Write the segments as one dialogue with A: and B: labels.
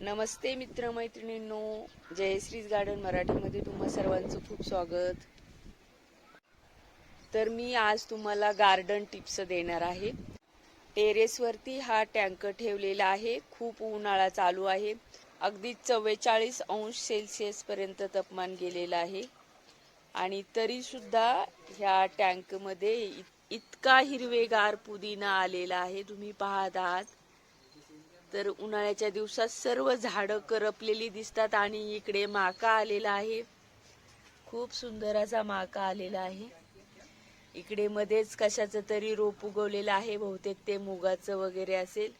A: नमस्ते मित्रमैत्रिणींनो. जयश्रीज garden मराठीमध्ये तुम्हा सर्वांचं खूप स्वागत. तर मी आज तुम्हाला गार्डन टिप्स देणार आहे. टेरेसवरती हा टँकर ठेवलेला आहे. खूप उन्हाळा चालू आहे. अगदी चव्वेचाळीस अंश सेल्सिअसपर्यंत तापमान गेलेलं आहे. आणि तरीसुद्धा ह्या टँकमध्ये इत- इतका हिरवेगार पुदिना आलेला आहे. तुम्ही पाहत आहात. तर उन्हाळ्याच्या दिवसात सर्व झाडं करपलेली दिसतात आणि इकडे माका आलेला आहे. खूप सुंदर असा माका आलेला आहे. इकडे मध्येच कशाचं तरी रोप उगवलेलं आहे बहुतेक ते मुगाचं वगैरे असेल.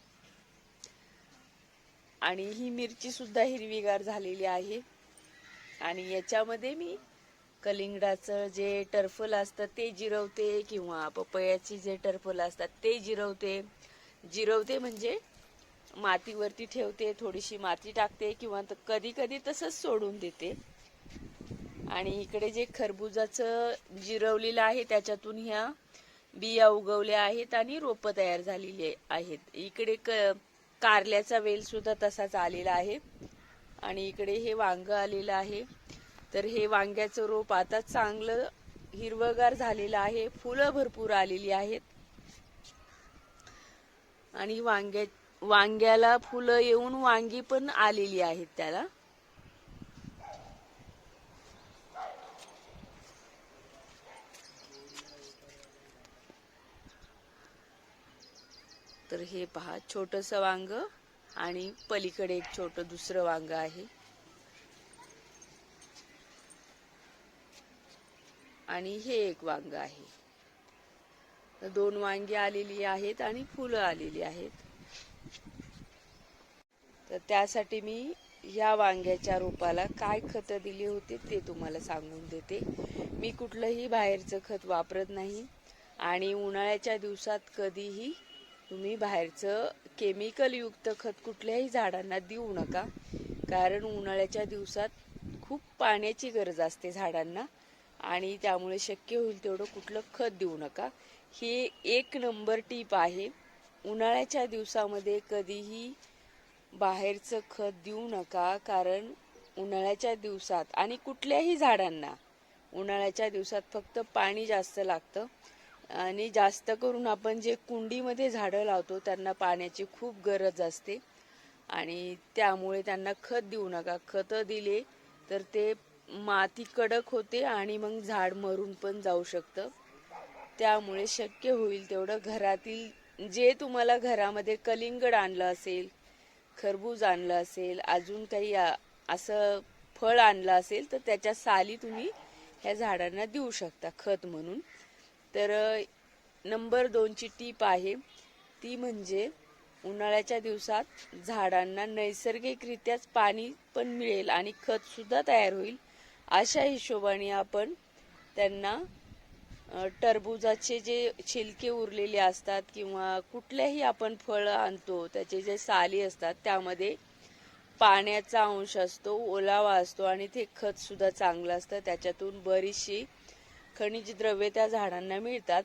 A: आणि ही मिरची सुद्धा हिरवीगार झालेली आहे. आणि याच्यामध्ये मी कलिंगडाचं जे टर्फल असतं ते जिरवते किंवा पपयाची जे टर्फल असतात ते जिरवते. जिरवते म्हणजे मातीवरती ठेवते थोडीशी माती टाकते किंवा कधी कधी तसंच सोडून देते. आणि इकडे जे खरबुजाचं जिरवलेलं आहे त्याच्यातून ह्या बिया उगवल्या आहेत आणि रोपं तयार झालेली आहेत. इकडे क कारल्याचा वेल सुद्धा तसाच आलेला आहे. आणि इकडे हे वांग आलेलं आहे. तर हे वांग्याचं रोप आता चांगलं हिरवगार झालेलं आहे. फुलं भरपूर आलेली आहेत. आणि वांग्या वांग्याला फुलं येऊन वांगी पण आलेली आहेत त्याला. तर हे पहा छोटस वांग आणि पलीकडे एक छोट दुसरं वांग आहे. आणि हे एक वांग आहे. दोन वांगी आलेली आहेत आणि फुलं आलेली आहेत. तर त्यासाठी मी या वांग्याच्या रोपाला काय खतं दिली होती ते तुम्हाला सांगून देते. मी कुठलंही बाहेरचं खत वापरत नाही आणि उन्हाळ्याच्या दिवसात कधीही तुम्ही बाहेरचं केमिकलयुक्त खत कुठल्याही झाडांना देऊ नका. कारण उन्हाळ्याच्या दिवसात खूप पाण्याची गरज असते झाडांना आणि त्यामुळे शक्य होईल तेवढं कुठलं खत देऊ नका. ही एक नंबर टीप आहे. उन्हाळ्याच्या दिवसामध्ये कधीही बाहेरचं खत देऊ नका कारण उन्हाळ्याच्या दिवसात आणि कुठल्याही झाडांना उन्हाळ्याच्या दिवसात फक्त पाणी जास्त लागतं. आणि जास्त करून आपण जे कुंडीमध्ये झाडं लावतो त्यांना पाण्याची खूप गरज असते. आणि त्यामुळे त्यांना खत देऊ नका. खतं दिले तर ते माती कडक होते आणि मग झाड मरून पण जाऊ शकतं. त्यामुळे शक्य होईल तेवढं घरातील जे तुम्हाला घरामध्ये कलिंगड आणलं असेल खरबूज आणलं असेल अजून काही असं फळ आणलं असेल तर त्याच्या साली तुम्ही ह्या झाडांना देऊ शकता खत म्हणून. तर नंबर दोनची टीप आहे ती म्हणजे उन्हाळ्याच्या दिवसात झाडांना नैसर्गिकरित्याच पाणी पण मिळेल आणि खतसुद्धा तयार होईल. अशा हिशोबाने आपण त्यांना टरबुजाचे जे छिलके उरलेले असतात किंवा कुठल्याही आपण फळ आणतो त्याचे जे साली असतात त्यामध्ये पाण्याचा अंश असतो ओलावा असतो आणि ते खत सुद्धा चांगलं असतं. त्याच्यातून बरीचशी खनिज द्रव्ये त्या झाडांना मिळतात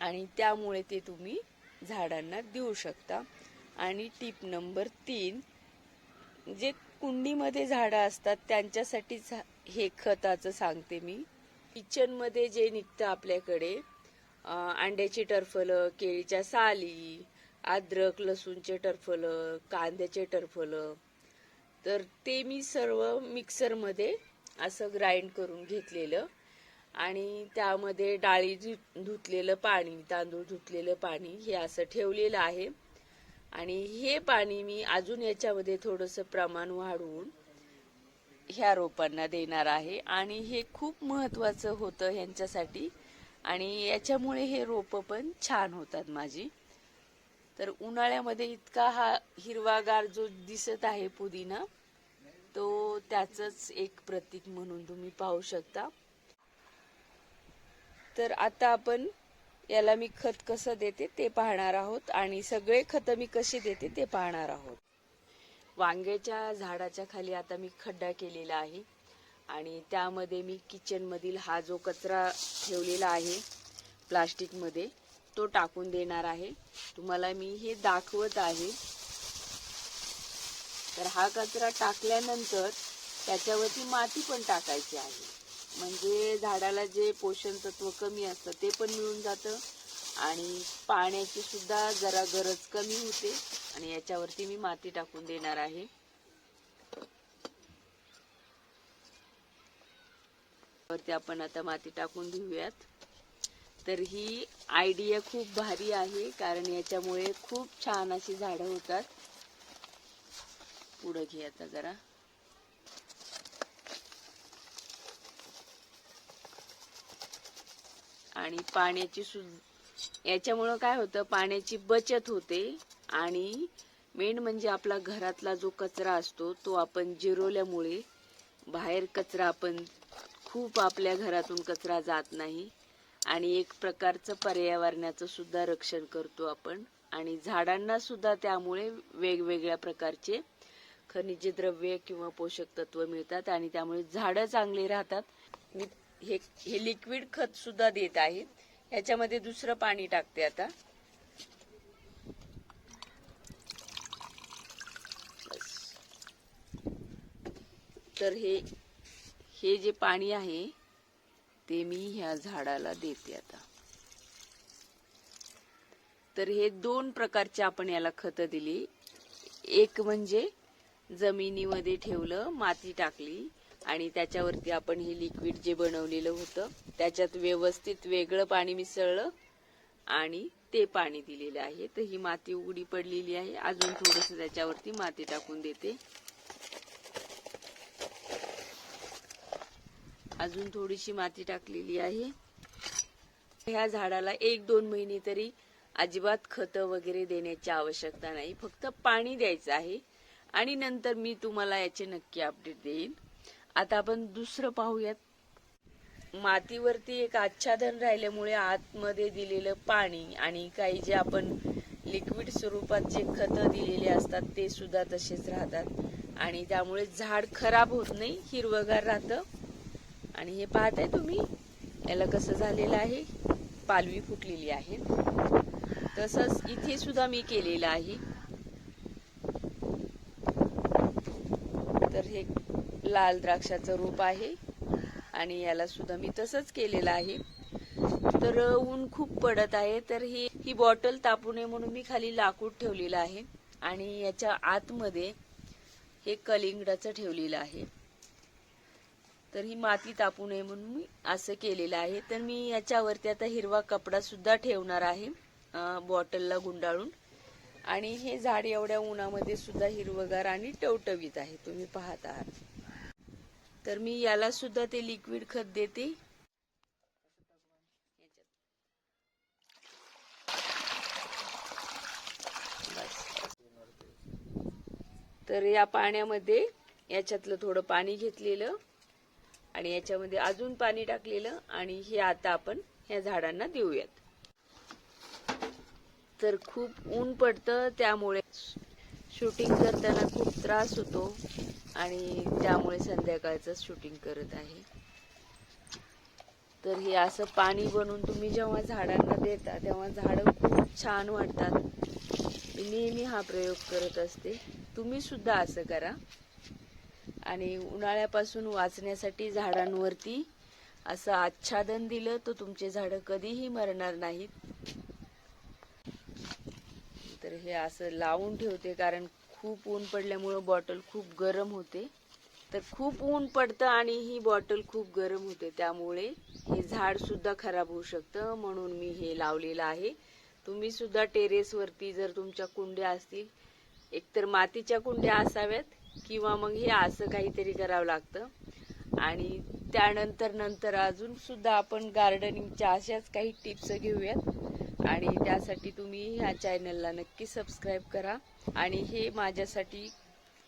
A: आणि त्यामुळे ते तुम्ही झाडांना देऊ शकता. आणि टीप नंबर तीन जे कुंडीमध्ये झाडं असतात त्यांच्यासाठीच हे खताचं सांगते मी. किचनमध्ये जे निघतं आपल्याकडे अंड्याचे अंड्याची टरफलं केळीच्या साली अद्रक लसूणचे टरफलं कांद्याचे टरफलं तर ते मी सर्व मिक्सरमध्ये असं ग्राइंड करून घेतलेलं. आणि त्यामध्ये डाळी धु धुतलेलं पाणी तांदूळ धुतलेलं पाणी हे असं ठेवलेलं आहे. आणि हे पाणी मी अजून याच्यामध्ये थोडंसं प्रमाण वाढवून ह्या रोपांना देणार आहे. आणि हे खूप महत्वाचं होतं ह्यांच्यासाठी. आणि याच्यामुळे हे रोपं पण छान होतात माझी. तर उन्हाळ्यामध्ये इतका हा हिरवागार जो दिसत आहे पुदिना तो त्याचंच एक प्रतीक म्हणून तुम्ही पाहू शकता. तर आता आपण याला मी खत कसं देते ते पाहणार आहोत. आणि सगळे खत मी कशी देते ते पाहणार आहोत. वांग्याच्या झाडाच्या खाली आता मी खड्डा केलेला आहे. आणि त्यामध्ये मी किचनमधील हा जो कचरा ठेवलेला आहे प्लास्टिकमध्ये तो टाकून देणार आहे. तुम्हाला मी हे दाखवत आहे. तर हा कचरा टाकल्यानंतर त्याच्यावरती माती पण टाकायची आहे. म्हणजे झाडाला जे पोषण तत्व कमी असतं ते पण मिळून जातं. आणि पाण्याची सुद्धा जरा गरज कमी होते. आणि याच्यावरती मी माती टाकून देणार आहे. वरती आपण आता माती टाकून घेऊयात. तर ही आयडिया खूप भारी आहे कारण याच्यामुळे खूप छान अशी झाडं होतात. पुढं घे आता जरा. आणि पाण्याची सुद्धा याच्यामुळं काय होतं पाण्याची बचत होते आणि मेन म्हणजे आपला घरातला जो कचरा असतो तो आपण जिरवल्यामुळे बाहेर कचरा आपण खूप आपल्या घरातून कचरा जात नाही आणि एक प्रकारचं पर्यावरणाचं सुद्धा रक्षण करतो आपण आणि झाडांना सुद्धा त्यामुळे वेगवेगळ्या प्रकारचे खनिज द्रव्य किंवा पोषक तत्व मिळतात आणि त्यामुळे झाडं चांगली राहतात. मी हे हे लिक्विड खत सुद्धा देत आहेत. ह्याच्यामध्ये दुसरं पाणी टाकते आता. तर हे हे जे पाणी आहे ते मी ह्या झाडाला देते आता. तर हे दोन प्रकारचे आपण याला खत दिली. एक म्हणजे जमिनीमध्ये ठेवलं माती टाकली. आणि त्याच्यावरती आपण हे लिक्विड जे बनवलेलं होतं त्याच्यात व्यवस्थित वेगळं पाणी मिसळलं आणि ते पाणी दिलेलं आहे. तर ही माती उघडी पडलेली आहे. अजून थोडस त्याच्यावरती माती टाकून देते. अजून थोडीशी माती टाकलेली आहे. ह्या झाडाला एक दोन महिने तरी अजिबात खतं वगैरे देण्याची आवश्यकता नाही. फक्त पाणी द्यायचं आहे. आणि नंतर मी तुम्हाला याचे नक्की अपडेट देईन. आता आपण दुसरं पाहूयात. मातीवरती एक आच्छादन राहिल्यामुळे आतमध्ये दिलेलं पाणी आणि काही जे आपण लिक्विड स्वरूपात जे खतं दिलेले असतात ते सुद्धा तसेच राहतात. आणि त्यामुळे झाड खराब होत नाही हिरवगार राहतं. आणि हे पाहताय तुम्ही याला कसं झालेलं आहे? पालवी फुटलेली आहे. तसंच इथे सुद्धा मी केलेलं आहे तर हे लाल द्राक्षाचं रूप आहे. आणि याला सुद्धा मी तसंच केलेलं आहे. तर ऊन खूप पडत आहे. तर ही ही बॉटल तापू नये म्हणून मी खाली लाकूड ठेवलेलं आहे. आणि याच्या आतमध्ये हे कलिंगडाचं ठेवलेलं आहे. तर ही माती तापू नये म्हणून मी असं केलेलं आहे. तर मी याच्यावरती आता हिरवा कपडा सुद्धा ठेवणार आहे बॉटलला गुंडाळून. आणि हे झाड एवढ्या उन्हामध्ये सुद्धा हिरवगार आणि टवटवीत आहे. तुम्ही पाहत आहात. तर मी याला सुद्धा ते लिक्विड खत देते. तर या पाण्यामध्ये याच्यातलं थोडं पाणी घेतलेलं आणि याच्यामध्ये अजून पाणी टाकलेलं आणि हे आता आपण ह्या झाडांना देऊयात. तर खूप ऊन पडतं त्यामुळे शूटिंग करताना खूप त्रास होतो आणि त्यामुळे संध्याकाळचं शूटिंग करत आहे. तर हे असं पाणी बनवून तुम्ही जेव्हा झाडांना देता तेव्हा झाडं खूप छान वाटतात मी नेहमी हा प्रयोग करत असते. तुम्ही सुद्धा असं करा. आणि उन्हाळ्यापासून वाचण्यासाठी झाडांवरती असं आच्छादन दिलं तर तुमचे झाडं कधीही मरणार नाहीत. तर हे असं लावून ठेवते कारण खूप ऊन पडल्यामुळं बॉटल खूप गरम होते. तर खूप ऊन पडतं आणि ही बॉटल खूप गरम होते. त्यामुळे हे झाडसुद्धा खराब होऊ शकतं म्हणून मी हे लावलेलं आहे. तुम्ही सुद्धा टेरेसवरती जर तुमच्या कुंड्या असतील एकतर मातीच्या कुंड्या असाव्यात किंवा मग हे असं काहीतरी करावं लागतं. आणि त्यानंतर नंतर अजून सुद्धा आपण गार्डनिंगच्या अशाच काही टिप्स घेऊयात. आणि त्यासाठी तुम्ही ह्या चॅनलला नक्की सबस्क्राईब करा. आणि हे माझ्यासाठी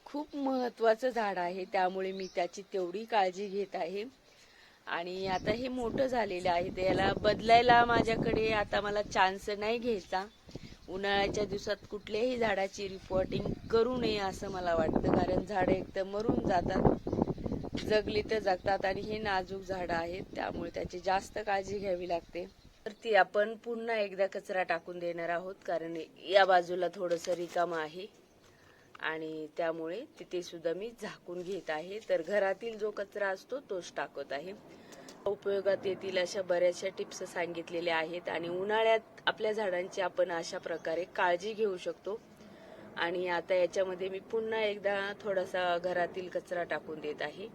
A: खूप महत्त्वाचं झाड आहे त्यामुळे मी त्याची तेवढी काळजी घेत आहे. आणि आता हे मोठं झालेलं आहे याला बदलायला माझ्याकडे आता मला चान्स नाही घ्यायचा. उन्हाळ्याच्या दिवसात कुठल्याही झाडाची रिपोर्टिंग करू नये असं मला वाटतं कारण झाडं एकतर मरून जातात जगली तर जगतात आणि हे नाजूक झाडं आहेत त्यामुळे त्याची जास्त काळजी घ्यावी लागते. ती आपण पुन्हा एकदा कचरा टाकून देणार आहोत कारण या बाजूला थोडंसं रिकामं आहे. आणि त्यामुळे तिथे सुद्धा मी झाकून घेत आहे. तर घरातील जो कचरा असतो तोच टाकत आहे. उपयोगात येतील अशा बऱ्याचशा टिप्स सांगितलेल्या आहेत. आणि उन्हाळ्यात आपल्या झाडांची आपण अशा प्रकारे काळजी घेऊ शकतो. आणि आता याच्यामध्ये मी पुन्हा एकदा थोडासा घरातील कचरा टाकून देत आहे.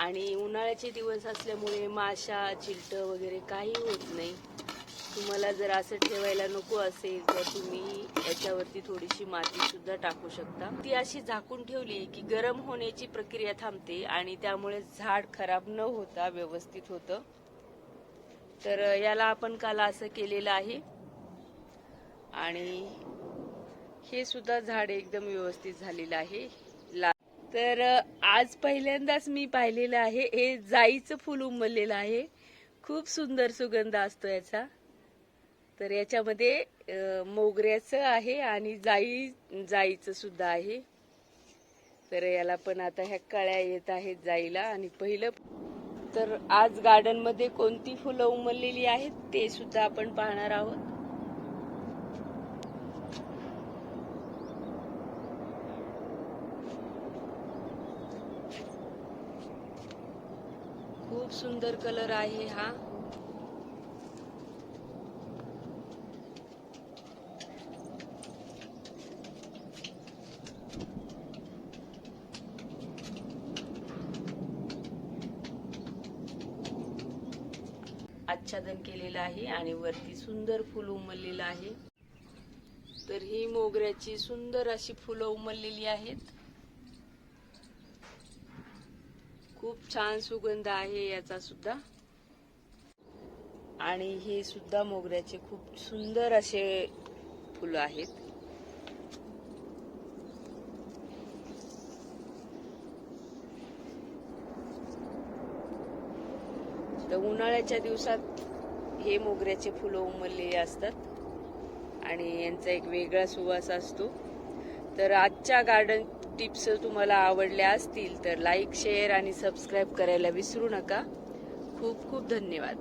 A: आणि उन्हाळ्याचे दिवस असल्यामुळे माशा चिलट वगैरे काही होत नाही. तुम्हाला जर असं ठेवायला नको असेल तर तुम्ही याच्यावरती थोडीशी माती सुद्धा टाकू शकता. ती अशी झाकून ठेवली की गरम होण्याची प्रक्रिया थांबते आणि त्यामुळे झाड खराब न होता व्यवस्थित होतं. तर याला आपण काल असं केलेलं आहे. आणि हे सुद्धा झाड एकदम व्यवस्थित झालेलं आहे. तर आज पहिल्यांदाच मी पाहिलेलं आहे. हे जाईचं फुल उमललेलं आहे. खूप सुंदर सुगंध असतो याचा. तर याच्यामध्ये मोगऱ्याचं आहे आणि जाई जाईचं सुद्धा आहे. तर याला पण आता ह्या कळ्या येत आहेत जाईला आणि पहिलं. तर आज गार्डनमध्ये कोणती फुलं उमललेली आहेत ते सुद्धा आपण पाहणार आहोत. खूप सुंदर कलर आहे हा. आच्छादन केलेलं आहे आणि वरती सुंदर फुल उमललेलं आहे. तर ही मोगऱ्याची सुंदर अशी फुलं उमललेली आहेत खूप छान सुगंध आहे याचा सुद्धा. आणि हे सुद्धा मोगऱ्याचे खूप सुंदर असे फुलं आहेत. तर उन्हाळ्याच्या दिवसात हे मोगऱ्याचे फुलं उमललेले असतात. आणि यांचा एक वेगळा सुवास असतो. तर आजच्या गार्डन टिप्स तुम्हाला आवडल्या असतील तर लाईक शेअर आणि सबस्क्राईब करायला विसरू नका. खूप खूप धन्यवाद.